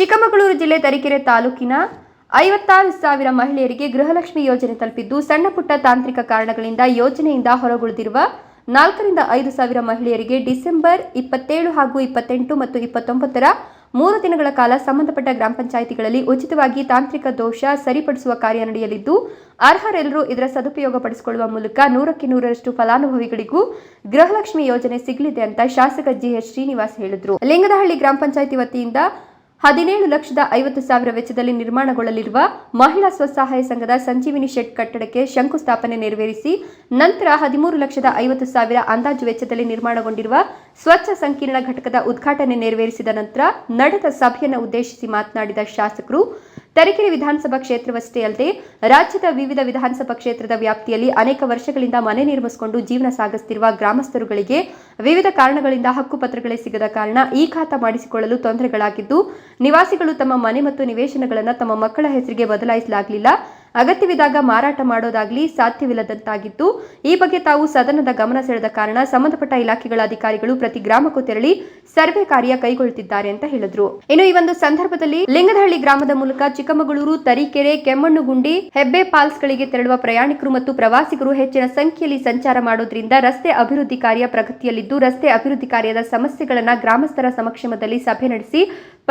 ಚಿಕ್ಕಮಗಳೂರು ಜಿಲ್ಲೆ ತರೀಕೆರೆ ತಾಲೂಕಿನ ಐವತ್ತಾರು ಸಾವಿರ ಮಹಿಳೆಯರಿಗೆ ಗೃಹಲಕ್ಷ್ಮಿ ಯೋಜನೆ ತಲುಪಿದ್ದು ಸಣ್ಣ ಪುಟ್ಟ ತಾಂತ್ರಿಕ ಕಾರಣಗಳಿಂದ ಯೋಜನೆಯಿಂದ ಹೊರಗುಳಿದಿರುವ ನಾಲ್ಕರಿಂದ ಐದು ಸಾವಿರ ಮಹಿಳೆಯರಿಗೆ ಡಿಸೆಂಬರ್ ಇಪ್ಪತ್ತೇಳು ಹಾಗೂ ಇಪ್ಪತ್ತೆಂಟು ಮತ್ತು ಇಪ್ಪತ್ತೊಂಬತ್ತರ ಮೂರು ದಿನಗಳ ಕಾಲ ಸಂಬಂಧಪಟ್ಟ ಗ್ರಾಮ ಪಂಚಾಯಿತಿಗಳಲ್ಲಿ ಉಚಿತವಾಗಿ ತಾಂತ್ರಿಕ ದೋಷ ಸರಿಪಡಿಸುವ ಕಾರ್ಯ ನಡೆಯಲಿದ್ದು, ಅರ್ಹರೆಲ್ಲರೂ ಇದರ ಸದುಪಯೋಗ ಪಡಿಸಿಕೊಳ್ಳುವ ಮೂಲಕ ನೂರಕ್ಕೆ ನೂರರಷ್ಟು ಫಲಾನುಭವಿಗಳಿಗೂ ಗೃಹಲಕ್ಷ್ಮಿ ಯೋಜನೆ ಸಿಗಲಿದೆ ಅಂತ ಶಾಸಕ ಜಿಎಚ್ ಶ್ರೀನಿವಾಸ್ ಹೇಳಿದರು. ಲಿಂಗದಹಳ್ಳಿ ಗ್ರಾಮ ಪಂಚಾಯಿತಿ ವತಿಯಿಂದ ಹದಿನೇಳು ಲಕ್ಷದ ಐವತ್ತು ಸಾವಿರ ವೆಚ್ಚದಲ್ಲಿ ನಿರ್ಮಾಣಗೊಳ್ಳಲಿರುವ ಮಹಿಳಾ ಸ್ವಸಹಾಯ ಸಂಘದ ಸಂಜೀವಿನಿ ಶೆಡ್ ಕಟ್ಟಡಕ್ಕೆ ಶಂಕುಸ್ಥಾಪನೆ ನೆರವೇರಿಸಿ, ನಂತರ ಹದಿಮೂರು ಲಕ್ಷದ ಐವತ್ತು ಸಾವಿರ ಅಂದಾಜು ವೆಚ್ಚದಲ್ಲಿ ನಿರ್ಮಾಣಗೊಂಡಿರುವ ಸ್ವಚ್ಛ ಸಂಕೀರ್ಣ ಘಟಕದ ಉದ್ಘಾಟನೆ ನೆರವೇರಿಸಿದ ನಂತರ ನಡೆದ ಸಭೆಯನ್ನು ಉದ್ದೇಶಿಸಿ ಮಾತನಾಡಿದ ಶಾಸಕರು ತರೀಕೆರೆ ವಿಧಾನಸಭಾ ಕ್ಷೇತ್ರವಷ್ಟೇ ಅಲ್ಲದೆ ರಾಜ್ಯದ ವಿವಿಧ ವಿಧಾನಸಭಾ ಕ್ಷೇತ್ರದ ವ್ಯಾಪ್ತಿಯಲ್ಲಿ ಅನೇಕ ವರ್ಷಗಳಿಂದ ಮನೆ ನಿರ್ಮಿಸಿಕೊಂಡು ಜೀವನ ಸಾಗಿಸುತ್ತಿರುವ ಗ್ರಾಮಸ್ಥರುಗಳಿಗೆ ವಿವಿಧ ಕಾರಣಗಳಿಂದ ಹಕ್ಕುಪತ್ರಗಳೇ ಸಿಗದ ಕಾರಣ ಈ ಖಾತಾ ಮಾಡಿಸಿಕೊಳ್ಳಲು ತೊಂದರೆಗಳಾಗಿದ್ದು, ನಿವಾಸಿಗಳು ತಮ್ಮ ಮನೆ ಮತ್ತು ನಿವೇಶನಗಳನ್ನು ತಮ್ಮ ಮಕ್ಕಳ ಹೆಸರಿಗೆ ಬದಲಾಯಿಸಲಾಗಲಿಲ್ಲ. ಅಗತ್ಯವಿದ್ದಾಗ ಮಾರಾಟ ಮಾಡೋದಾಗ್ಲಿ ಸಾಧ್ಯವಿಲ್ಲದಂತಾಗಿತ್ತು. ಈ ಬಗ್ಗೆ ತಾವು ಸದನದ ಗಮನ ಸೆಳೆದ ಕಾರಣ ಸಂಬಂಧಪಟ್ಟ ಇಲಾಖೆಗಳ ಅಧಿಕಾರಿಗಳು ಪ್ರತಿ ಗ್ರಾಮಕ್ಕೂ ತೆರಳಿ ಸರ್ವೆ ಕಾರ್ಯ ಕೈಗೊಳ್ಳುತ್ತಿದ್ದಾರೆ ಅಂತ ಹೇಳಿದ್ರು. ಇನ್ನು ಈ ಒಂದು ಸಂದರ್ಭದಲ್ಲಿ ಲಿಂಗದಹಳ್ಳಿ ಗ್ರಾಮದ ಮೂಲಕ ಚಿಕ್ಕಮಗಳೂರು, ತರೀಕೆರೆ, ಕೆಮ್ಮಣ್ಣುಗುಂಡಿ, ಹೆಬ್ಬೆ ಫಾಲ್ಸ್ಗಳಿಗೆ ತೆರಳುವ ಪ್ರಯಾಣಿಕರು ಮತ್ತು ಪ್ರವಾಸಿಗರು ಹೆಚ್ಚಿನ ಸಂಖ್ಯೆಯಲ್ಲಿ ಸಂಚಾರ ಮಾಡೋದ್ರಿಂದ ರಸ್ತೆ ಅಭಿವೃದ್ಧಿ ಕಾರ್ಯ ಪ್ರಗತಿಯಲ್ಲಿದ್ದು ರಸ್ತೆ ಅಭಿವೃದ್ಧಿ ಕಾರ್ಯದ ಸಮಸ್ಯೆಗಳನ್ನ ಗ್ರಾಮಸ್ಥರ ಸಮಕ್ಷಮದಲ್ಲಿ ಸಭೆ ನಡೆಸಿ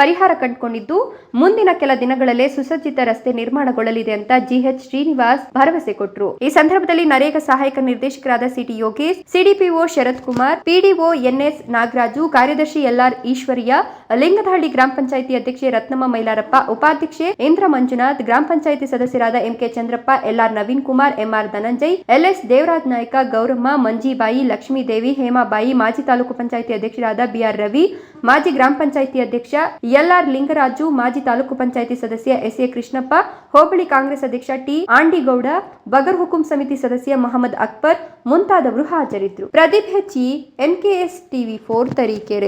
ಪರಿಹಾರ ಕಂಡುಕೊಂಡಿದ್ದು, ಮುಂದಿನ ಕೆಲ ದಿನಗಳಲ್ಲೇ ಸುಸಜ್ಜಿತ ರಸ್ತೆ ನಿರ್ಮಾಣಗೊಳ್ಳಲಿದೆ ಅಂತ ಜಿಎಚ್ ಶ್ರೀನಿವಾಸ್ ಭರವಸೆ ಕೊಟ್ಟರು ಈ ಸಂದರ್ಭದಲ್ಲಿ ನರೇಗಾ ಸಹಾಯಕ ನಿರ್ದೇಶಕರಾದ C T Yogesh, CDPO Sharath Kumar, PDO N S Nagaraju, ಕಾರ್ಯದರ್ಶಿ ಎಲ್ಆರ್ ಈಶ್ವರಿಯ, ಲಿಂಗದಹಳ್ಳಿ ಗ್ರಾಮ ಪಂಚಾಯಿತಿ ಅಧ್ಯಕ್ಷೆ ರತ್ನಮ್ಮ ಮೈಲಾರಪ್ಪ, ಉಪಾಧ್ಯಕ್ಷೆ ಇಂದ್ರ ಮಂಜುನಾಥ್ ಗ್ರಾಮ ಪಂಚಾಯಿತಿ ಸದಸ್ಯರಾದ M K Chandrappa, L R Naveen Kumar, M R Dhananjay, L S Devaraj Naik, Gowramma, Manjibai, Lakshmidevi, Hemabai, ಮಾಜಿ ತಾಲೂಕು ಪಂಚಾಯಿತಿ ಅಧ್ಯಕ್ಷರಾದ ಬಿಆರ್ ರವಿ, ಮಾಜಿ ಗ್ರಾಮ ಪಂಚಾಯಿತಿ ಅಧ್ಯಕ್ಷ ಎಲ್ಆರ್ ಲಿಂಗರಾಜು, ಮಾಜಿ ತಾಲೂಕು ಪಂಚಾಯಿತಿ ಸದಸ್ಯ S A Krishnappa, hobli Congress ಅಧ್ಯಕ್ಷ ಟಿ ಆಂಡಿಗೌಡ, ಬಗರ್ ಹುಕುಂ ಸಮಿತಿ ಸದಸ್ಯ ಮೊಹಮ್ಮದ್ ಅಕ್ಬರ್ ಮುಂತಾದವರು ಹಾಜರಿದ್ದರು. ಪ್ರದೀಪ್ ಹೆಚ್ಚಿ ಎನ್ಕೆಎಸ್ ಟಿವಿ ಫೋರ್ ತರೀಕೆರೆ.